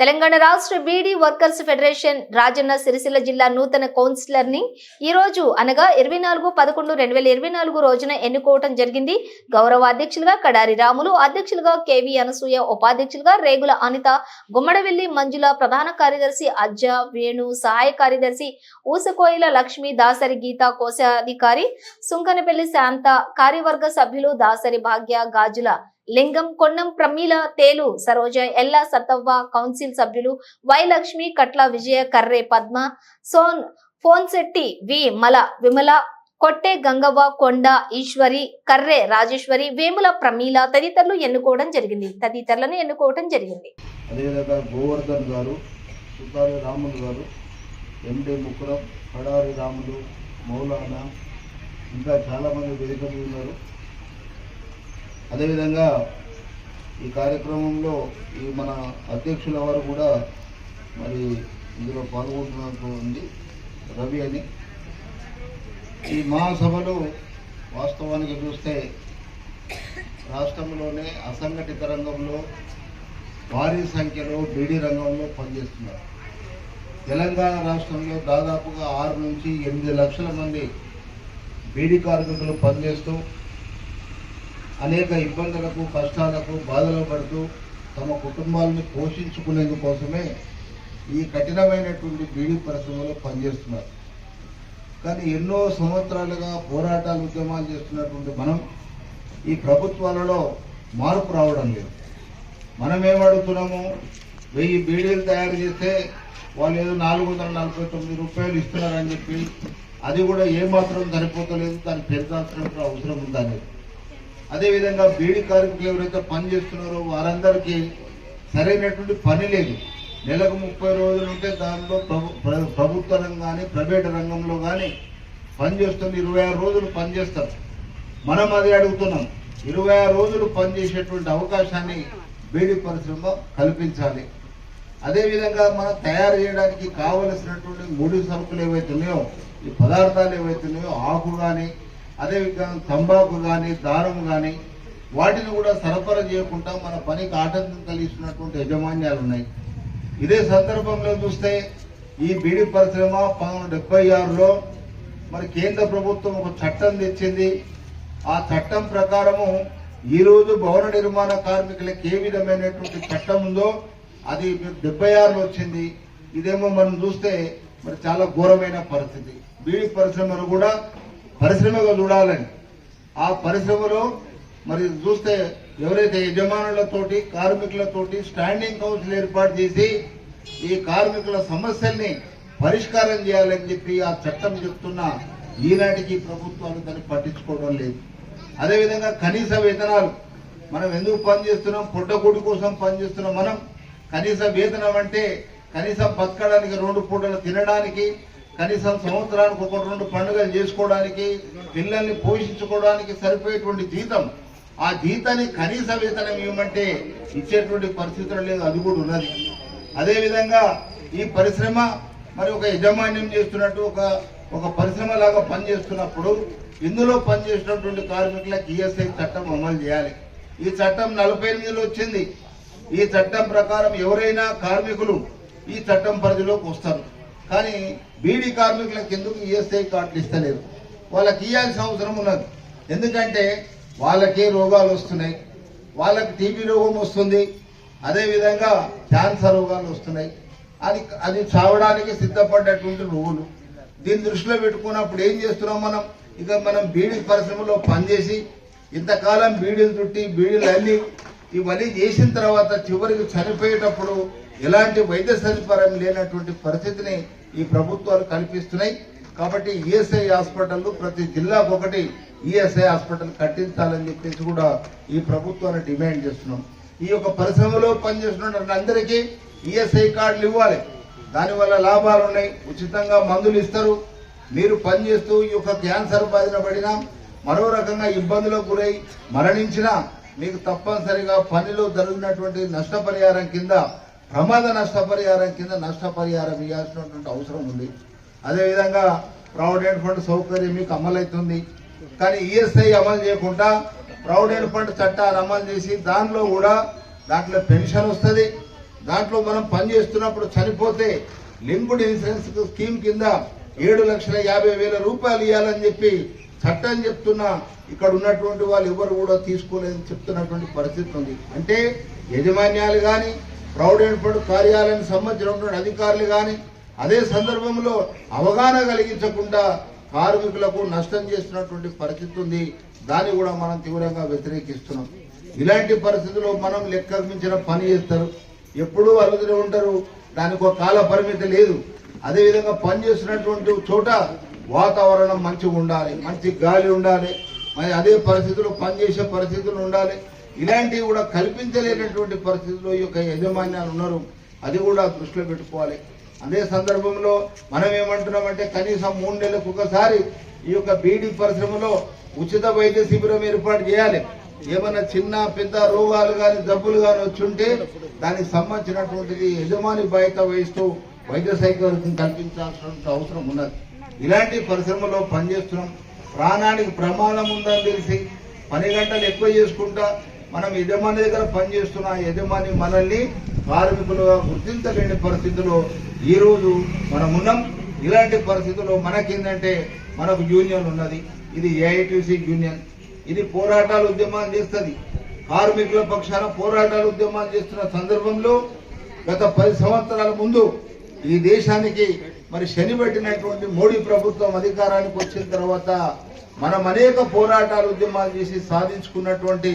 తెలంగాణ రాష్ట్ర beedi workers federation Rajanna Sircilla జిల్లా నూతన కౌన్సిలర్ని ఈ రోజు అనగా ఇరవై నాలుగు పదకొండు రెండు వేల ఇరవై నాలుగు రోజున ఎన్నుకోవటం జరిగింది. గౌరవ అధ్యక్షులుగా కడారి రాములు అధ్యక్షులుగా కేవి అనసూయ ఉపాధ్యక్షులుగా రేగుల అనిత గుమ్మడవెల్లి మంజుల ప్రధాన కార్యదర్శి అజ్జ వేణు సహాయ కార్యదర్శి ఊసకోయిల లక్ష్మి దాసరి గీత కోశాధికారి సుంకనపల్లి శాంత కార్యవర్గ సభ్యులు దాసరి భాగ్య గాజుల లింగం కొన్నం ప్రమీల తేలు సరోజ ఎల్లా సత్తవ్వ కౌన్సిల్ సభ్యులు వై లక్ష్మి కట్ల విజయ కర్రే పద్మ సోన్ ఫోన్శెట్టి వి మల విమల కొట్టే గంగవ్వ కొండ ఈశ్వరి కర్రే రాజేశ్వరి వేముల ప్రమీల తదితరులు ఎన్నుకోవడం జరిగింది. తదితరులను ఎన్నుకోవడం జరిగింది. అదేవిధంగా గోవర్ధన్ గారు సుతారి రాములు గారు ఎండి ముకురం కడారి రాములు మౌలానా ఇంకా చాలామంది వేదిక ఉన్నారు. అదేవిధంగా ఈ కార్యక్రమంలో ఈ మన అధ్యక్షుల వారు కూడా మరి ఇందులో పాల్గొంటున్నట్టు ఉంది. రవి అని. ఈ మహాసభలు వాస్తవానికి చూస్తే రాష్ట్రంలోనే అసంఘటిత రంగంలో భారీ సంఖ్యలో బీడీ రంగంలో పనిచేస్తున్నారు. తెలంగాణ రాష్ట్రంలో దాదాపుగా ఆరు నుంచి ఎనిమిది లక్షల మంది బీడీ కార్మికులు పనిచేస్తూ అనేక ఇబ్బందులకు కష్టాలకు బాధలు పడుతూ తమ కుటుంబాలను పోషించుకునేందుకోసమే ఈ కఠినమైనటువంటి బీడీ పరిశ్రమలో పనిచేస్తున్నారు. కానీ ఎన్నో సంవత్సరాలుగా పోరాటాలు ఉద్యమాలు చేస్తున్నటువంటి మనం ఈ ప్రభుత్వాలలో మార్పు రావడం లేదు. మనం వెయ్యి బీడీలు తయారు చేస్తే వాళ్ళు ఏదో నాలుగు వందల నలభై తొమ్మిది రూపాయలు ఇస్తున్నారని చెప్పి అది కూడా ఏమాత్రం సరిపోతలేదు దాన్ని పెంచాల్సిన అవసరం ఉందనేది అదేవిధంగా బీడీ కార్మికులు ఎవరైతే పని చేస్తున్నారో వారందరికీ సరైనటువంటి పని లేదు. నెలకు ముప్పై రోజులు ఉంటే దానిలో ప్రభు ప్ర- ప్రభుత్వ రంగం ప్రైవేట్ రంగంలో కానీ పనిచేస్తుంది ఇరవై ఆరు రోజులు పనిచేస్తారు మనం అది అడుగుతున్నాం. ఇరవై ఆరు రోజులు పనిచేసేటువంటి అవకాశాన్ని బీడీ పరిశ్రమ కల్పించాలి. అదేవిధంగా మనం తయారు చేయడానికి కావలసినటువంటి ముడి సరుకులు ఏవైతున్నాయో ఈ పదార్థాలు ఏవైతున్నాయో ఆకు కానీ అదేవిధంగా తంబాకు కానీ దారం కానీ వాటిని కూడా సరఫరా చేయకుండా మన పనికి ఆటంకం కలిగిస్తున్నటువంటి యజమాన్యాలు ఉన్నాయి ఇదే సందర్భంలో చూస్తే ఈ బీడీ పరిశ్రమ పంతొమ్మిది డెబ్బై ఆరులో మరి కేంద్ర ప్రభుత్వం ఒక చట్టం తెచ్చింది. ఆ చట్టం ప్రకారము ఈరోజు భవన నిర్మాణ కార్మికులకు ఏ విధమైనటువంటి చట్టం ఉందో అది డెబ్బై ఆరులో వచ్చింది. ఇదేమో మనం చూస్తే మరి చాలా ఘోరమైన పరిస్థితి. బీడీ పరిశ్రమను కూడా పరిశ్రమగా చూడాలని. ఆ పరిశ్రమలో మరి చూస్తే ఎవరైతే యజమానులతోటి కార్మికులతోటి స్టాండింగ్ కౌన్సిల్ ఏర్పాటు చేసి ఈ కార్మికుల సమస్యల్ని పరిష్కారం చేయాలని చెప్పి ఆ చట్టం చెప్తున్న ఈనాటికి ప్రభుత్వాలు దాన్ని పట్టించుకోవడం లేదు. అదేవిధంగా కనీస వేతనాలు. మనం ఎందుకు పనిచేస్తున్నాం? పుట్టగూడి కోసం పనిచేస్తున్నాం మనం. కనీస వేతనం అంటే కనీసం బతకడానికి రెండు పూటలు తినడానికి కనీసం సంవత్సరానికి ఒక రెండు పండుగలు చేసుకోవడానికి పిల్లల్ని పోషించుకోవడానికి సరిపోయేటువంటి జీతం ఆ జీతాన్ని కనీస వేతనం ఇవ్వమంటే ఇచ్చేటువంటి పరిస్థితులు లేదు అది కూడా ఉన్నది. అదేవిధంగా ఈ పరిశ్రమ మరి ఒక యజమాన్యం చేస్తున్నట్టు ఒక ఒక పరిశ్రమ లాగా పనిచేస్తున్నప్పుడు ఇందులో పనిచేసినటువంటి కార్మికులకు ఈఎస్ఐ చట్టం అమలు చేయాలి. ఈ చట్టం నలభై ఎనిమిదిలో వచ్చింది. ఈ చట్టం ప్రకారం ఎవరైనా కార్మికులు ఈ చట్టం పరిధిలోకి వస్తారు. కానీ బీడీ కార్మికులకు ఎందుకు ఈఎస్ఐ కార్డులు ఇస్తలేరు? వాళ్ళకి ఇవ్వాల్సిన అవసరం ఉన్నది. ఎందుకంటే వాళ్ళకే రోగాలు వస్తున్నాయి. వాళ్ళకి టీబీ రోగం వస్తుంది. అదేవిధంగా క్యాన్సర్ రోగాలు వస్తున్నాయి. అది అది చావడానికి సిద్ధపడ్డటువంటి రోగులు. దీన్ని దృష్టిలో పెట్టుకున్నప్పుడు ఏం చేస్తున్నాం మనం? ఇక మనం బీడీ పరిశ్రమలో పనిచేసి ఇంతకాలం బీడీలు చుట్టి బీడీలు అల్లి ఇవన్నీ చేసిన తర్వాత చివరికి చనిపోయేటప్పుడు ఎలాంటి వైద్య సదుపాయం లేనటువంటి పరిస్థితిని ఈ ప్రభుత్వాలు కల్పిస్తున్నాయి. కాబట్టి ఈఎస్ఐ హాస్పిటల్ ప్రతి జిల్లాకు ఒకటి ఈఎస్ఐ హాస్పిటల్ కట్టించాలని చెప్పేసి కూడా ఈ ప్రభుత్వాన్ని డిమాండ్ చేస్తున్నాం. ఈ యొక్క పరిశ్రమలో పనిచేస్తున్న అందరికీ ఈఎస్ఐ కార్డులు ఇవ్వాలి. దానివల్ల లాభాలు ఉన్నాయి. ఉచితంగా మందులు ఇస్తారు. మీరు పనిచేస్తూ ఈ యొక్క క్యాన్సర్ బాధిన పడినా మరో రకంగా ఇబ్బందులకు గురై మరణించినా మీకు తప్పనిసరిగా పనిలో జరుగుతున్నటువంటి నష్టపరిహారం కింద ప్రమాద నష్టపరిహారం కింద నష్టపరిహారం ఇవ్వాల్సినటువంటి అవసరం ఉంది. అదేవిధంగా ప్రావిడెంట్ ఫండ్ సౌకర్యం మీకు అమలవుతుంది. కానీ ఈఎస్ఐ అమలు చేయకుండా ప్రావిడెంట్ ఫండ్ చట్టాన్ని అమలు చేసి దానిలో కూడా దాంట్లో పెన్షన్ వస్తుంది. దాంట్లో మనం పనిచేస్తున్నప్పుడు చనిపోతే లింక్డ్ ఇన్సూరెన్స్ స్కీమ్ కింద ఏడు లక్షల యాభై వేల రూపాయలు ఇవ్వాలని చెప్పి చట్టం చెప్తున్నా ఇక్కడ ఉన్నటువంటి వాళ్ళు ఎవరు కూడా తీసుకోలేదని చెప్తున్నటువంటి పరిస్థితి ఉంది. అంటే యజమాన్యాలు కానీ ప్రౌడెంట్ ఫండ్ కార్యాలయానికి సంబంధించినటువంటి అధికారులు కానీ అదే సందర్భంలో అవగాహన కలిగించకుండా కార్మికులకు నష్టం చేసినటువంటి పరిస్థితి ఉంది. దాన్ని కూడా మనం తీవ్రంగా వ్యతిరేకిస్తున్నాం. ఇలాంటి పరిస్థితుల్లో మనం లెక్కకు మించిన పని చేస్తారు. ఎప్పుడూ అలుగుతూనే ఉంటారు. దానికి ఒక కాల పరిమితి లేదు. అదేవిధంగా పని చేస్తున్నటువంటి చోట వాతావరణం మంచిగా ఉండాలి. మంచి గాలి ఉండాలి. మరి అదే పరిస్థితుల్లో పనిచేసే పరిస్థితులు ఉండాలి. ఇలాంటివి కూడా కల్పించలేనటువంటి పరిస్థితుల్లో ఈ యొక్క యజమాన్యాలు ఉన్నారు. అది కూడా దృష్టిలో పెట్టుకోవాలి. అదే సందర్భంలో మనం ఏమంటున్నామంటే కనీసం మూడు నెలలకు ఒకసారి ఈ యొక్క బీడీ పరిశ్రమలో ఉచిత వైద్య శిబిరం ఏర్పాటు చేయాలి. ఏమైనా చిన్న పెద్ద రోగాలు కానీ జబ్బులు కానీ వచ్చుంటే దానికి సంబంధించినటువంటిది యజమాని బయట వహిస్తూ వైద్య సైకర్యం కల్పించాల్సిన అవసరం ఉన్నది. ఇలాంటి పరిశ్రమలో పనిచేస్తున్నాం. ప్రాణానికి ప్రమాదం ఉందని తెలిసి పని గంటలు ఎక్కువ చేసుకుంటా మనం యజమాని దగ్గర పనిచేస్తున్న యజమాని మనల్ని కార్మికులుగా గుర్తించలేని పరిస్థితిలో ఈరోజు మనం ఉన్నాం. ఇలాంటి పరిస్థితుల్లో మనకేంటంటే మనకు యూనియన్ ఉన్నది. ఇది ఏఐటీసీ యూనియన్ ఇది పోరాటాలు ఉద్యమాలు చేస్తుంది. కార్మికుల పక్షాన పోరాటాలు ఉద్యమాలు చేస్తున్న సందర్భంలో గత పది సంవత్సరాల ముందు ఈ దేశానికి మరి శని పెట్టినటువంటి మోడీ ప్రభుత్వం అధికారానికి వచ్చిన తర్వాత మనం అనేక పోరాటాలు ఉద్యమాలు చేసి సాధించుకున్నటువంటి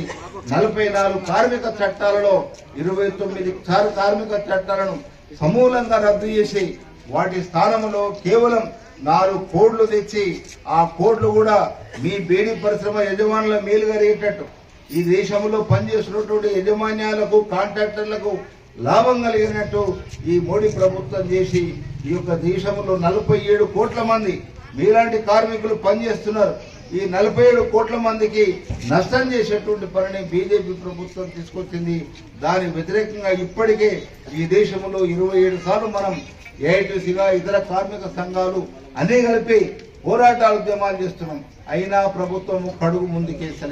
నలభై నాలుగు కార్మిక చట్టాలలో ఇరవై తొమ్మిది కార్మిక చట్టాలను సమూలంగా రద్దు చేసి వాటి స్థానంలో కేవలం నాలుగు కోడ్లు తెచ్చి ఆ కోడ్లు కూడా మీ బేడీ పరిశ్రమ యజమానుల మేలుగా రేటట్టు ఈ దేశంలో పనిచేస్తున్నటువంటి యజమాన్యాలకు కాంట్రాక్టర్లకు లాభం కలిగినట్టు ఈ మోడీ ప్రభుత్వం చేసి ఈ యొక్క దేశంలో నలభై ఏడు కోట్ల మంది మీలాంటి కార్మికులు పనిచేస్తున్నారు. ఈ నలభై ఏడు కోట్ల మందికి నష్టం చేసేటువంటి పనిని బీజేపీ ప్రభుత్వం తీసుకొచ్చింది. దాని వ్యతిరేకంగా ఇప్పటికే ఈ దేశంలో ఇరవై ఏడు సార్లు మనం ఏఐటీసీగా ఇతర కార్మిక సంఘాలు అన్ని కలిపి పోరాటాలు ఉద్యమాలు చేస్తున్నాం. అయినా ప్రభుత్వం కడుగు ముందుకేసలేదు.